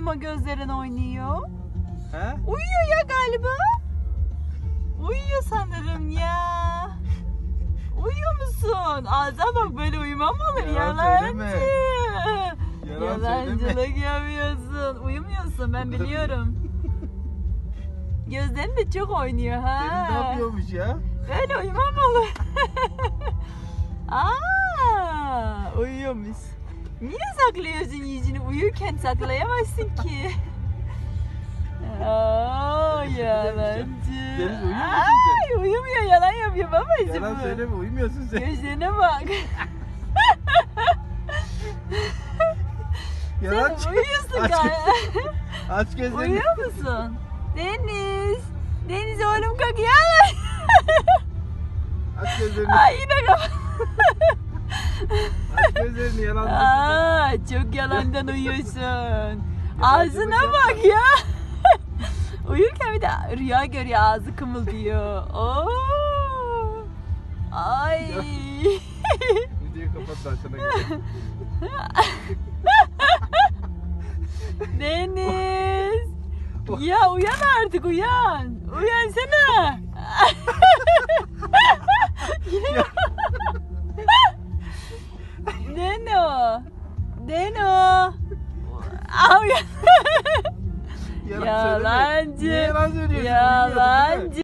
uyuma gözlerin oynuyor? He? Uyuyor ya galiba. Uyuyor sanırım ya. Uyuyor musun? Ağza bak böyle uyumam mı olur? Yalan söyleme. Yalancı. Yalan söyleme. Yalancılık yapıyorsun. Uyumuyorsun ben biliyorum. Gözlerin de çok oynuyor ha. Senin ne yapıyormuş ya? Böyle uyumam olur? Aa, uyuyormuş. Niye saklıyorsun yüzünü? Uyurken saklayamazsın ki. Aa, yalancı. Deniz, musun Ay, uyumuyor yalan yapıyor babacığım. Yalan söyleme uyumuyorsun sen. Gözlerine bak. Yalan Sen uyuyorsun Aç galiba. Aç gözlerini. Uyuyor musun? Deniz. Deniz oğlum kalk yalan. Aç gözlerini. Ay yine kapat. Aç gözlerini yalan söyleme. Aa, çok yalandan uyuyorsun. Ağzına bak ya. Uyurken bir de rüya görüyor ağzı kımıldıyor. Oo. Ay. Videoyu kapat da sana gel. Deniz. Ya uyan artık uyan. Uyansana. Deno. Deno. Yalan söyleme. Yalancı. Niye yalan söylüyorsun? Uyumuyordun değil mi? Yalancı.